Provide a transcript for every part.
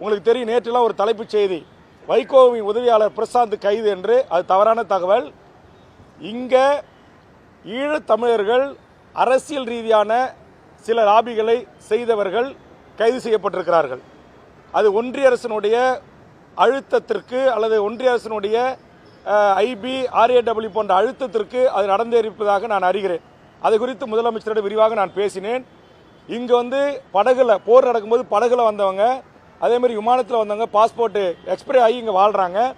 உங்களுக்கு தெரியும் நேற்றுலாம் ஒரு தலைப்புச் செய்தி. வைகோவின் உதவியாளர் பிரசாந்த் கைது என்று. அது தவறான தகவல். இங்கே ஈழத்தமிழர்கள் அரசியல் ரீதியான சில லாபிகளை செய்தவர்கள் கைது செய்யப்பட்டிருக்கிறார்கள். அது ஒன்றிய அரசினுடைய அழுத்தத்திற்கு அல்லது ஒன்றிய அரசினுடைய ஐபி ஆர்ஏடபிள்யூ போன்ற அழுத்தத்திற்கு அது நடந்தேறிப்பதாக நான் அறிகிறேன். அது குறித்து முதலமைச்சரிடம் விரிவாக நான் பேசினேன். இங்கே வந்து படகுல போர் நடக்கும்போது படகுல வந்தவங்க அதே மாதிரி விமானத்தில் வந்தவங்க பாஸ்போர்ட்டு எக்ஸ்பைரி ஆகி இங்கே வாழ்கிறாங்க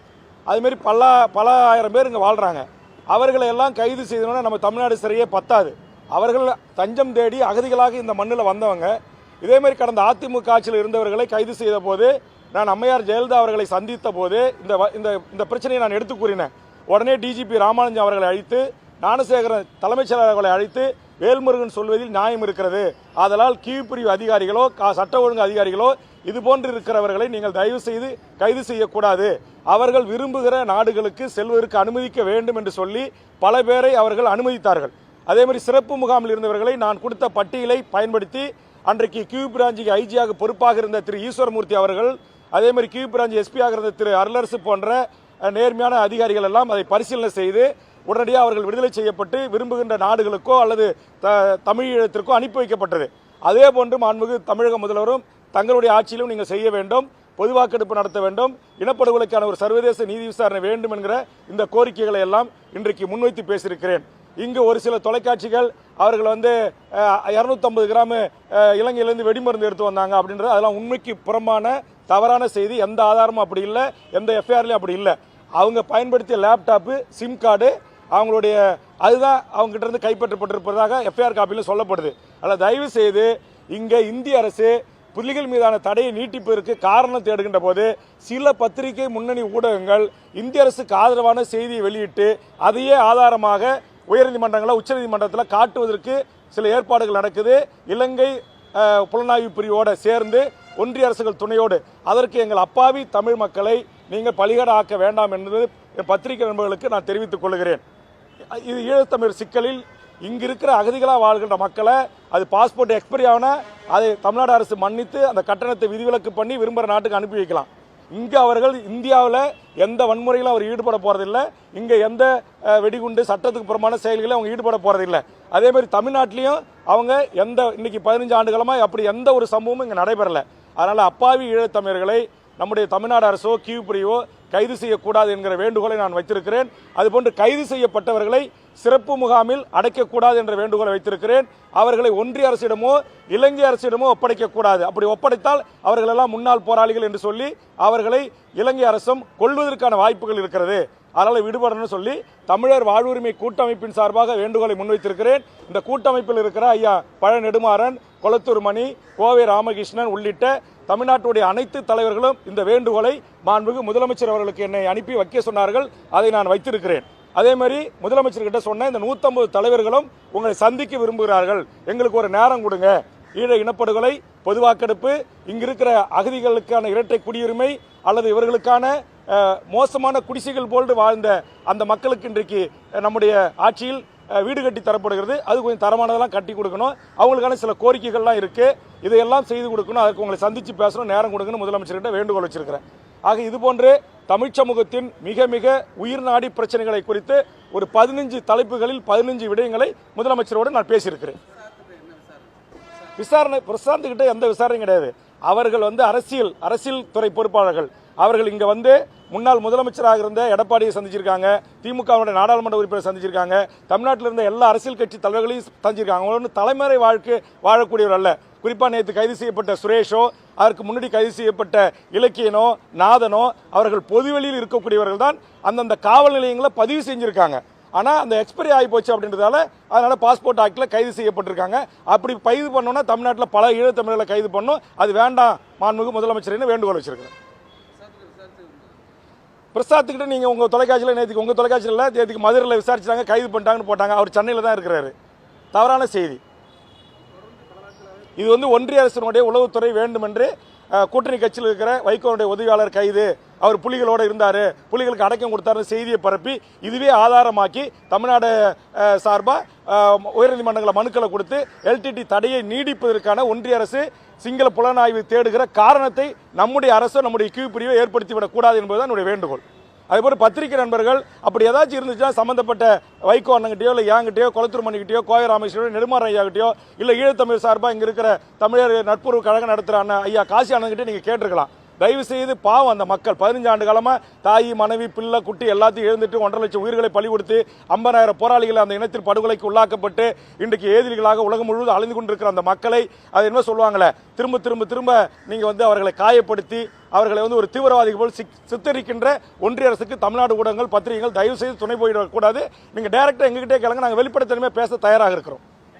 அதுமாரி பல பல ஆயிரம் பேர் இங்கே வாழ்கிறாங்க அவர்களை எல்லாம் கைது செய்தோன்னா நம்ம தமிழ்நாடு சிறையே பத்தாது. அவர்கள் தஞ்சம் தேடி அகதிகளாக இந்த மண்ணில் வந்தவங்க. இதேமாரி கடந்த அதிமுக ஆட்சியில் இருந்தவர்களை கைது செய்த போது நான் அம்மையார் ஜெயலலிதா அவர்களை சந்தித்த போது இந்த வ- இந்த இந்த பிரச்சனையை நான் எடுத்து கூறினேன். உடனே டிஜிபி ராமானுஜம் அவர்களை அழைத்து ஞானசேகரன் தலைமைச் செயலர் அவர்களை அழைத்து வேல்முருகன் சொல்வதில் நியாயம் இருக்கிறது. அதனால் கீழ்பிரிவு அதிகாரிகளோ கா- சட்ட ஒழுங்கு அதிகாரிகளோ இது போன்று இருக்கிறவர்களை நீங்கள் தயவு செய்து கைது செய்யக்கூடாது. அவர்கள் விரும்புகிற நாடுகளுக்கு செல்வதற்கு அனுமதிக்க வேண்டும் என்று சொல்லி பல பேரை அவர்கள் அனுமதித்தார்கள். அதே மாதிரி சிறப்பு முகாமில் இருந்தவர்களை நான் கொடுத்த பட்டியலை பயன்படுத்தி அன்றைக்கு கியூ பிராஞ்சிக்கு ஐஜியாக பொறுப்பாக இருந்த திரு ஈஸ்வரமூர்த்தி அவர்கள் அதே மாதிரி கியூ பிராஞ்சி எஸ்பியாக இருந்த திரு அருளரசு போன்ற நேர்மையான அதிகாரிகள் எல்லாம் அதை பரிசீலனை செய்து உடனடியாக அவர்கள் விடுதலை செய்யப்பட்டு விரும்புகின்ற நாடுகளுக்கோ அல்லது த தமிழீழத்திற்கோ அனுப்பி வைக்கப்பட்டது. அதே போன்று மாண்புமிகு தமிழக முதல்வரும் தங்களுடைய ஆட்சியிலும் நீங்கள் செய்ய வேண்டும் பொது வாக்கெடுப்பு நடத்த வேண்டும் இனப்படுகொலைக்கான ஒரு சர்வதேச நீதி விசாரணை வேண்டும் என்கிற இந்த கோரிக்கைகளை எல்லாம் இன்றைக்கு முன்வைத்து பேசியிருக்கிறேன். இங்கு ஒரு சில தொலைக்காட்சிகள் அவர்கள் வந்து இரநூத்தம்பது கிராம் இலங்கையிலேருந்து வெடிமருந்து எடுத்து வந்தாங்க அப்படின்றது அதெல்லாம் உண்மைக்கு புறம்பான தவறான செய்தி. எந்த ஆதாரமும் அப்படி இல்லை எந்த எஃப்ஐஆர்லையும் அப்படி இல்லை. அவங்க பயன்படுத்திய லேப்டாப்பு சிம் கார்டு அவங்களுடைய அதுதான் அவங்ககிட்ட இருந்து கைப்பற்றப்பட்டிருப்பதாக எஃப்ஐஆர் காப்பியில் சொல்லப்படுது. அதில் தயவு செய்து இங்கே இந்திய அரசு புலிகள் மீதான தடையை நீட்டிப்பதற்கு காரணம் தேடுகின்ற போது சில பத்திரிகை முன்னணி ஊடகங்கள் இந்திய அரசுக்கு ஆதரவான செய்தியை வெளியிட்டு அதையே ஆதாரமாக உயர்நீதிமன்றங்களில் உச்சநீதிமன்றத்தில் காட்டுவதற்கு சில ஏற்பாடுகள் நடக்குது. இலங்கை புலனாய்வு பிரிவோடு சேர்ந்து ஒன்றிய அரசுகள் துணையோடு அதற்கு எங்கள் அப்பாவி தமிழ் மக்களை நீங்கள் பலிகட ஆக்க வேண்டாம் என்பது பத்திரிகை நண்பர்களுக்கு நான் தெரிவித்துக் கொள்கிறேன். இது ஈழத்தமிழ் சிக்கலில் இங்கே இருக்கிற அகதிகளாக வாழ்கின்ற மக்களை அது பாஸ்போர்ட் எக்ஸ்பைரி ஆனா அதை தமிழ்நாடு அரசு மன்னித்து அந்த கட்டணத்தை விதிவிலக்கு பண்ணி விரும்புகிற நாட்டுக்கு அனுப்பி வைக்கலாம். இங்கே அவர்கள் இந்தியாவில் எந்த வன்முறையிலும் அவர் ஈடுபட போகிறதில்ல இங்கே எந்த வெடிகுண்டு சட்டத்துக்கு புறமான செயல்களிலும் அவங்க ஈடுபட போகிறதில்ல அதேமாதிரி தமிழ்நாட்டிலையும் அவங்க எந்த இன்னைக்கு பதினஞ்சு ஆண்டுகளமாக அப்படி எந்த ஒரு சம்பவமும் இங்கே நடைபெறலை. அதனால் அப்பாவி ஈழத்தமிழர்களை நம்முடைய தமிழ்நாடு அரசோ கியூபிரியோ கைது செய்யக்கூடாது என்கிற வேண்டுகோளை நான் வைத்திருக்கிறேன். அதுபோன்று கைது செய்யப்பட்டவர்களை சிறப்பு முகாமில் அடைக்கக்கூடாது என்ற வேண்டுகோளை வைத்திருக்கிறேன். அவர்களை ஒன்றிய அரசிடமோ இலங்கை அரசிடமோ ஒப்படைக்கக்கூடாது. அப்படி ஒப்படைத்தால் அவர்களெல்லாம் முன்னாள் போராளிகள் என்று சொல்லி அவர்களை இலங்கை அரசும் கொள்வதற்கான வாய்ப்புகள் இருக்கிறது. அதனால் விடுபடணும்னு சொல்லி தமிழர் வாழ்வுரிமை கூட்டமைப்பின் சார்பாக வேண்டுகோளை முன்வைத்திருக்கிறேன். இந்த கூட்டமைப்பில் இருக்கிற ஐயா பழ நெடுமாறன் கொளத்தூர் மணி கோவை ராமகிருஷ்ணன் உள்ளிட்ட தமிழ்நாட்டுடைய அனைத்து தலைவர்களும் இந்த வேண்டுகோளை மாண்புமிகு முதலமைச்சர் அவர்களுக்கு என்னை அனுப்பி வைக்க சொன்னார்கள். அதை நான் வைத்திருக்கிறேன். அதே மாதிரி முதலமைச்சர்கிட்ட சொன்ன இந்த 150 தலைவர்களும் உங்களை சந்திக்க விரும்புகிறார்கள். எங்களுக்கு ஒரு நேரம் கொடுங்க. ஈழ இனப்படுகொலை பொதுவாக்கெடுப்பு இங்கிருக்கிற அகதிகளுக்கான இரட்டை குடியுரிமை அல்லது இவர்களுக்கான மோசமான குடிசைகள் போல்டு வாழ்ந்த அந்த மக்களுக்கு இன்றைக்கு நம்முடைய ஆட்சியில் வீடு கட்டி தரப்படுகிறது. அது கொஞ்சம் தரமானதெல்லாம் கட்டி கொடுக்கணும். அவங்களுக்கான சில கோரிக்கைகள்லாம் இருக்குது இதையெல்லாம் செய்து கொடுக்கணும். அதுக்கு உங்களை சந்தித்து பேசணும். நேரம் கொடுக்கணும் முதலமைச்சர்கிட்ட வேண்டுகோள் வச்சிருக்கிறேன். ஆக இது போன்று தமிழ் சமூகத்தின் மிக மிக உயிர் நாடி பிரச்சனைகளை குறித்து ஒரு பதினஞ்சு தலைப்புகளில் பதினஞ்சு விடயங்களை முதலமைச்சரோடு நான் பேசியிருக்கிறேன். விசாரணை பிரசாந்த் கிட்ட எந்த விசாரணையும் கிடையாது. அவர்கள் வந்து அரசியல் அரசியல் துறை பொறுப்பாளர்கள். அவர்கள் இங்க வந்து முன்னாள் முதலமைச்சராக இருந்த எடப்பாடியை சந்திச்சிருக்காங்க. திமுகவுடைய நாடாளுமன்ற உறுப்பினர் சந்திச்சிருக்காங்க. தமிழ்நாட்டில் இருந்த எல்லா அரசியல் கட்சி தலைவர்களையும் சந்திச்சிருக்காங்க. அவங்க தலைமுறை வாழ்க்கை வாழக்கூடியவர் அல்ல. குறிப்பாக நேற்று கைது செய்யப்பட்ட சுரேஷோ அதற்கு முன்னாடி கைது செய்யப்பட்ட இலக்கியனோ நாதனோ அவர்கள் பொதுவெளியில் இருக்கக்கூடியவர்கள் தான் அந்தந்த காவல் நிலையங்களை பதிவு செஞ்சுருக்காங்க. ஆனால் அந்த எக்ஸ்பைரி ஆகி போச்சு அப்படின்றதால அதனால் பாஸ்போர்ட் ஆக்டில் கைது செய்யப்பட்டிருக்காங்க. அப்படி கைது பண்ணோன்னா தமிழ்நாட்டில் பல ஈழத்தமிழர்களை கைது பண்ணும் அது வேண்டாம் மாண்புமிகு முதலமைச்சர்னு வேண்டுகோள் வச்சிருக்கிறேன் பிரசாத்துக்கிட்ட நீங்கள் உங்கள் தொலைக்காட்சியில் நேற்றுக்கு உங்கள் தொலைக்காட்சியில் இல்லை நேற்றுக்கு மதுரையில் விசாரிச்சாங்க கைது பண்ணிட்டாங்கன்னு போட்டாங்க. அவர் சென்னையில் தான் இருக்கிறாரு. தவறான செய்தி. இது வந்து ஒன்றிய அரசினுடைய உளவுத்துறை வேண்டுமென்று கூட்டணி கட்சியில் இருக்கிற வைகோனுடைய உதவியாளர் கைது அவர் புலிகளோடு இருந்தார் புலிகளுக்கு அடக்கம் கொடுத்தாருன்னு செய்தியை பரப்பி இதுவே ஆதாரமாக்கி தமிழ்நாடு சார்பாக உயர்நீதிமன்றங்களில் மனுக்களை கொடுத்து எல்டிடி தடையை நீடிப்பதற்கான ஒன்றிய அரசு சிங்கள புலனாய்வு தேடுகிற காரணத்தை நம்முடைய அரசு நம்முடைய கியூ பிரிவை ஏற்படுத்தி விடக்கூடாது என்பதுதான் என்னுடைய வேண்டுகோள். அதுபோல் பத்திரிகை நண்பர்கள் அப்படி ஏதாச்சும் இருந்துச்சுன்னா சம்மந்தப்பட்ட வைகோ அண்ணங்கிட்டயோ இல்லை ஏங்கிட்டயோ கொளத்தூர் மணிக்கிட்டயோ கோய ராமேஸ்வரன் நெடுமாற ஐயாக்கிட்டயோ இல்லை ஈழத்தமிழ் சார்பாக இங்கே இருக்கிற தமிழர் நட்புறவு கழகம் நடத்துகிற அண்ணன் ஐயா காசி அண்ணன்கிட்ட நீங்கள் கேட்டிருக்கலாம். தயவு செய்து பாவம் அந்த மக்கள். பதினஞ்சு ஆண்டு காலமாக தாய் மனைவி பிள்ளை குட்டி எல்லாத்தையும் எழுந்துட்டு ஒன்றரை லட்சம் உயிர்களை பலி கொடுத்து ஐம்பதாயிரம் போராளிகள் அந்த இனத்தில் படுகொலைக்கு உள்ளாக்கப்பட்டு இன்றைக்கு ஏதிரிகளாக உலகம் முழுவதும் அழிந்து கொண்டிருக்கிற அந்த மக்களை அது என்ன சொல்லுவாங்களே திரும்ப திரும்ப திரும்ப நீங்கள் வந்து அவர்களை காயப்படுத்தி அவர்களை வந்து ஒரு தீவிரவாதிகள் போல் சி சித்தரிக்கின்ற ஒன்றிய அரசுக்கு தமிழ்நாடு ஊடகங்கள் பத்திரிகைகள் தயவு செய்து துணை போயிடக்கூடாது. நீங்கள் டைரெக்டாக எங்ககிட்டே கிளங்க. நாங்கள் வெளிப்படைத்தன்மையாக பேச தயாராக இருக்கிறோம்.